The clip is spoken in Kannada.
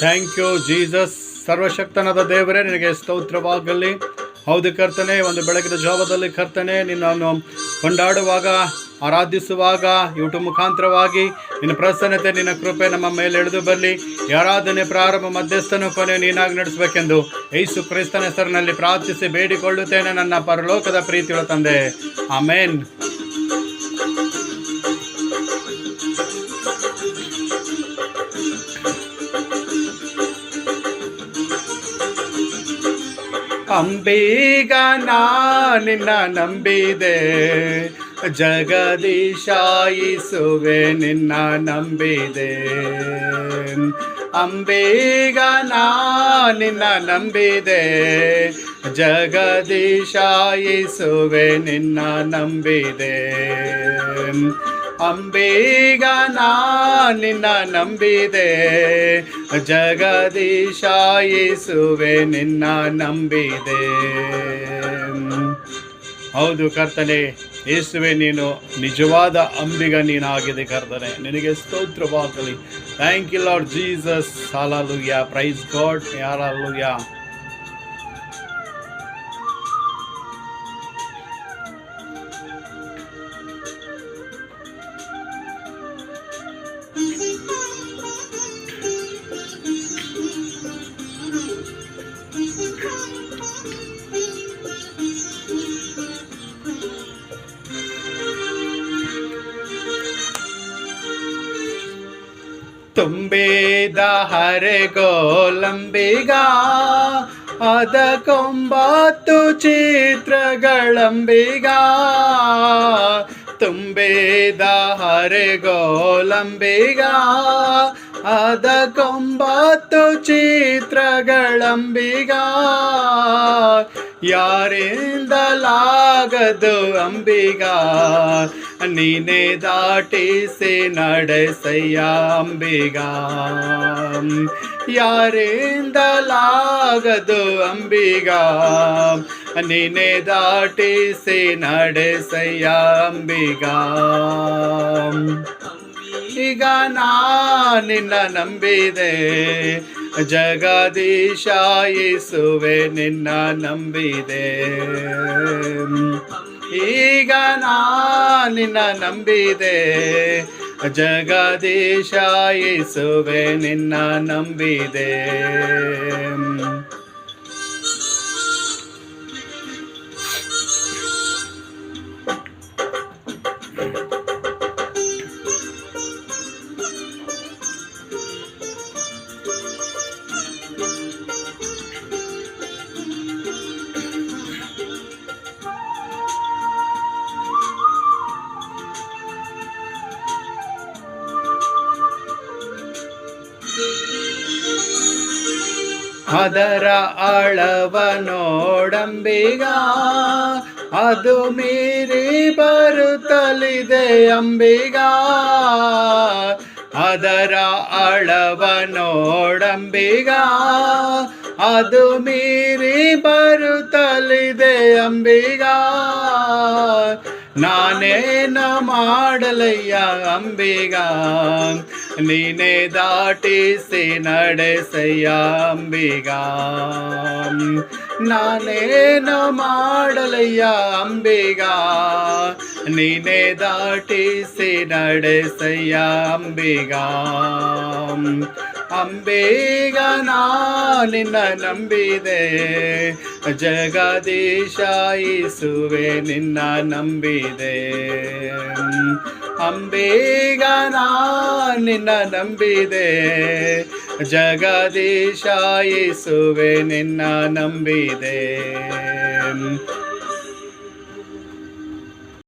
ಥ್ಯಾಂಕ್ ಯು ಜೀಸಸ್ ಸರ್ವಶಕ್ತನಾದ ದೇವರೇ, ನಿನಗೆ ಸ್ತೋತ್ರವಾಗಲಿ. ಹೌದು ಕರ್ತನೆ, ಒಂದು ಬೆಳಗಿನ ಜಾವದಲ್ಲಿ ಕರ್ತನೆ, ನಿನ್ನನ್ನು ಕೊಂಡಾಡುವಾಗ, ಆರಾಧಿಸುವಾಗ ಯೂಟ್ಯೂಬ್ ಮುಖಾಂತರವಾಗಿ, ನಿನ್ನ ಪ್ರಸನ್ನತೆ, ನಿನ್ನ ಕೃಪೆ ನಮ್ಮ ಮೇಲೆ ಎಳೆದು ಬರಲಿ. ಯಾರಾಧನೆ ಪ್ರಾರಂಭ ಮಧ್ಯಸ್ಥನು ಕೊನೆ ನೀನಾಗಿ ನಡೆಸಬೇಕೆಂದು ಯೇಸು ಕ್ರಿಸ್ತನ ಹೆಸರಿನಲ್ಲಿ ಪ್ರಾರ್ಥಿಸಿ ಬೇಡಿಕೊಳ್ಳುತ್ತೇನೆ ನನ್ನ ಪರಲೋಕದ ಪ್ರೀತಿಯ ತಂದೆ. ಆಮೇನ್. ಅಂಬೀಗ ನಾ ನಿನ್ನ ನಂಬಿದೆ. ಜಗದೀಶಾಯಿಸುವೆ ನಿನ್ನ ನಂಬಿದೆ. ಅಂಬೀಗ ನಾ ನಿನ್ನ ನಂಬಿದೆ. ಜಗದೀಶಾಯಿಸುವೆ ನಿನ್ನ ನಂಬಿದೆ. ಅಂಬೀಗ ನಾ ನಿನ್ನ ನಂಬಿದೆ. ಜಗದೀಶಾಯಿಸುವೆ ನಿನ್ನ ನಂಬಿದೆ. ಹೌದು ಕರ್ತನೆ, ಯೇಸುವೆ, ನೀನು ನಿಜವಾದ ಅಂಬಿಗ ನೀನಾಗಿದೆ ಕರ್ತನೆ. ನಿನಗೆ ಸ್ತೋತ್ರವಾಗಲಿ thank you Lord Jesus hallelujah praise God hallelujah ತುಂಬಿದ ಹರೆಗೋಲಂಬಿಗ ಅದ ಕೊಂಬತ್ತು ಚಿತ್ರಗಳಂಬಿಗ. ತುಂಬಿದ ಹರೆಗೋಲಂಬಿಗ ಅದ ಕೊಂಬತ್ತು ಚಿತ್ರಗಳಂಬಿಗ. ಯಾರಿಂದಲಾಗದು ಅಂಬಿಗ? ನೀನೆ ದಾಟಿಸಿ ನಡೆಸಯ್ಯ ಅಂಬಿಗ. ಯಾರಿಂದಲಾಗದು ಅಂಬಿಗ? ನೀನೆ ದಾಟಿಸಿ ನಡೆಸಯ್ಯ ಅಂಬಿಗ. ಈಗ ನಾ ನಿನ್ನ ನಂಬಿದೆ. ಜಗದೀಶಾಯಿಸುವೆ ನಿನ್ನ ನಂಬಿದೆ. ಈಗ ನಾ ನಿನ್ನ ನಂಬಿದೆ. ಜಗದೀಶಾಯಿಸುವೆ ನಿನ್ನ ನಂಬಿದೆ. ಅದರ ಅಳವ ನೋಡಂಬಿಗ ಅದು ಮೀರಿ ಬರುತ್ತಲಿದೆ ಅಂಬಿಗ. ಅದರ ಅಳವ ನೋಡಂಬಿಗ ಅದು ಮೀರಿ ಬರುತ್ತಲಿದೆ ಅಂಬಿಗ. ನಾನೇನು ಮಾಡಲಯ್ಯ ಅಂಬಿಗ ನೀನೇ ದಾಟಿಸಿ ನಡೆಸಯ್ಯ ಅಂಬಿಗ ನಾನೇನು ಮಾಡಲಯ್ಯ ಅಂಬಿಗ ನೀನೇ ದಾಟಿಸಿ ನಡೆಸಯ್ಯ ಅಂಬಿಗ ಅಂಬೇಗ ನಿನ್ನ ನಂಬಿದೆ. ಜಗದೀಶಾಯಿಸುವೆ ನಿನ್ನ ನಂಬಿದೆ. ಅಂಬೇಗ ನಿನ್ನ ನಂಬಿದೆ. ಜಗದೀಶಾಯಿಸುವೆ ನಿನ್ನ ನಂಬಿದೆ.